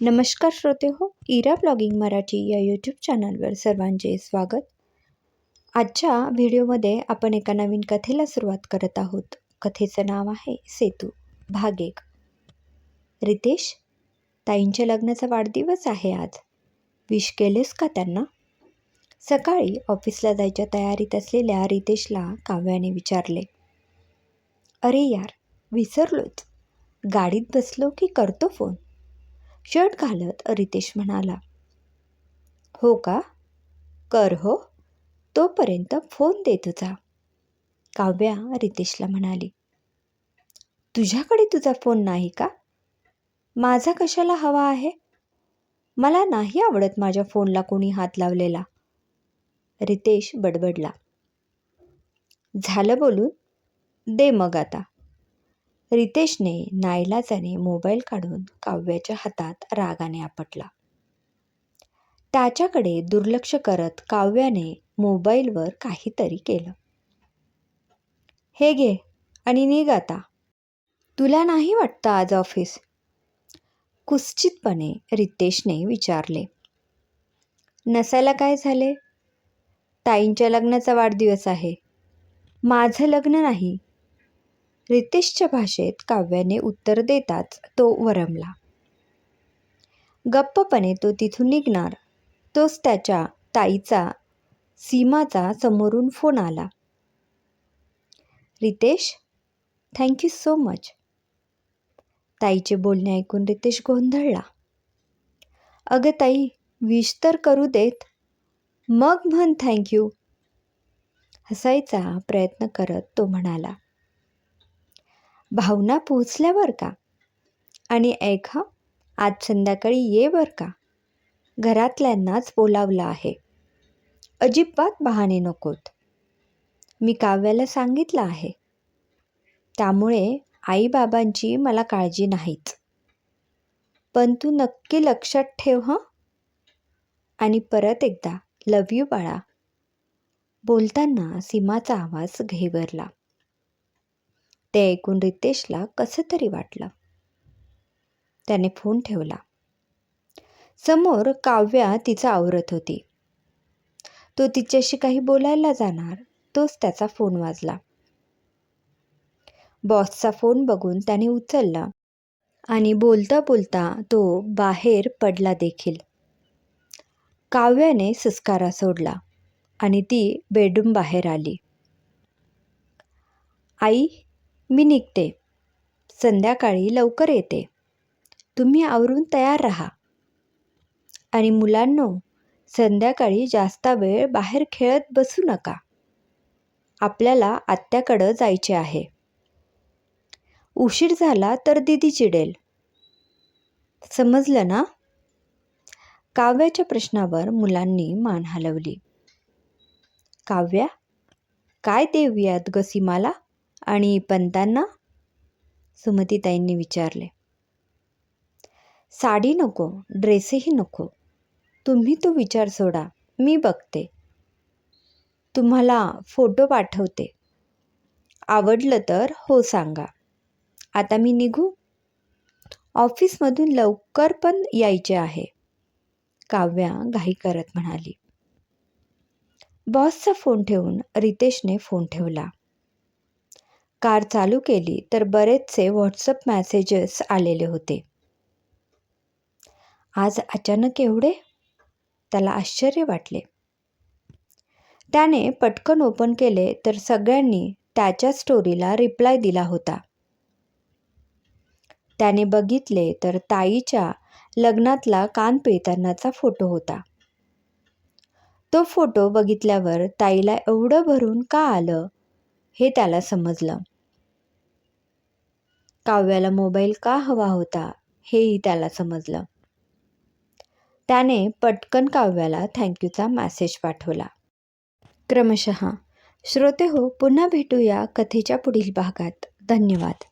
नमस्कार श्रोते हो इरा ब्लॉगिंग मराठी या यूट्यूब चॅनलवर सर्वांचे स्वागत. आजच्या व्हिडिओमध्ये आपण एका नवीन कथेला सुरुवात करत आहोत. कथेचं नाव आहे सेतू भाग एक. रितेश ताईंच्या लग्नाचा वाढदिवस आहे आज. विश केलेस का त्यांना? सकाळी ऑफिसला जायच्या तयारीत असलेल्या रितेशला काव्याने विचारले. अरे यार विसरलोच. गाडीत बसलो की करतो फोन? शर्ट घालत रितेश म्हणाला हो का? कर हो. तोपर्यंत फोन दे तुझा. काव्या रितेशला म्हणाली तुझ्याकडे तुझा फोन नाही का? माझा कशाला हवा आहे? मला नाही आवडत माझ्या फोनला कोणी हात लावलेला. रितेश बडबडला झालं बोलून? दे मग आता. रितेशने नाईलाजाने मोबाईल काढून काव्याच्या हातात रागाने आपटला. त्याच्याकडे दुर्लक्ष करत काव्याने मोबाईलवर काहीतरी केलं. हे घे आणि निघ आता. तुला नाही वाटतं आज ऑफिस? कुस्चितपणे रितेशने विचारले. नसायला काय झाले? ताईंच्या लग्नाचा वाढदिवस आहे. माझं लग्न नाही. रितेशच्या भाषेत काव्याने उत्तर देताच तो वरमला. गप्पपणे तो तिथून निघणार. तोच त्याच्या ताईचा सीमाचा समोरून फोन आला. Ritesh thank you so much ताईचे बोलणे ऐकून रितेश गोंधळला. अगं ताई विश तर करू देत. मग म्हण थँक्यू हसायचा प्रयत्न करत तो म्हणाला. भावना पोचल्यावर का? आणि ऐक हा आज संध्याकाळी ये बर का? घरातल्यांनाच बोलावलं आहे. अजिबात बहाणे नकोत. मी काव्याला सांगितलं आहे. त्यामुळे आईबाबांची मला काळजी नाहीच. पण तू नक्की लक्षात ठेव हं. आणि परत एकदा लव यू बाळा. बोलताना सीमाचा आवाज घेवरला ते ऐकून रितेशला कसं तरी वाटलं. त्याने फोन ठेवला. समोर काव्या तिचा आवरत होती. तो तिच्याशी काही बोलायला जाणार तोच त्याचा फोन वाजला. बॉसचा फोन बघून त्याने उचलला आणि बोलता बोलता तो बाहेर पडला देखील. काव्याने सुस्कारा सोडला आणि ती बेडरूम बाहेर आली. आई मी निघते. संध्याकाळी लवकर येते. तुम्ही आवरून तयार राहा. आणि मुलांनो संध्याकाळी जास्त वेळ बाहेर खेळत बसू नका. आपल्याला आत्याकडं जायचे आहे. उशीर झाला तर दिदी चिडेल. समजलं ना? काव्याच्या प्रश्नावर मुलांनी मान हलवली. काव्या काय देऊयात ग सीमाला? आणि पंतांना सुमतीताईंनी विचारले साडी नको ड्रेसही नको. तुम्ही तो विचार सोडा मी बघते. तुम्हाला फोटो पाठवते. आवडलं तर हो सांगा. आता मी निघू. ऑफिसमधून लवकर पण यायचे आहे. काव्या घाई करत म्हणाली. बॉसचा फोन ठेवून रितेशने फोन ठेवला. कार चालू केली तर बरेचसे व्हॉट्सअप मॅसेजेस आलेले होते. आज अचानक एवढे? त्याला आश्चर्य वाटले. त्याने पटकन ओपन केले तर सगळ्यांनी त्याच्या स्टोरीला रिप्लाय दिला होता. त्याने बघितले तर ताईच्या लग्नातला कान पिळतानाचा फोटो होता. तो फोटो बघितल्यावर ताईला एवढं भरून का आलं? हे त्याला समजलं. काव्याला मोबाईल का हवा होता हेही त्याला समजलं. त्याने पटकन काव्याला थँक्यूचा मॅसेज पाठवला. क्रमशः श्रोते हो पुन्हा भेटूया कथेच्या पुढील भागात. धन्यवाद.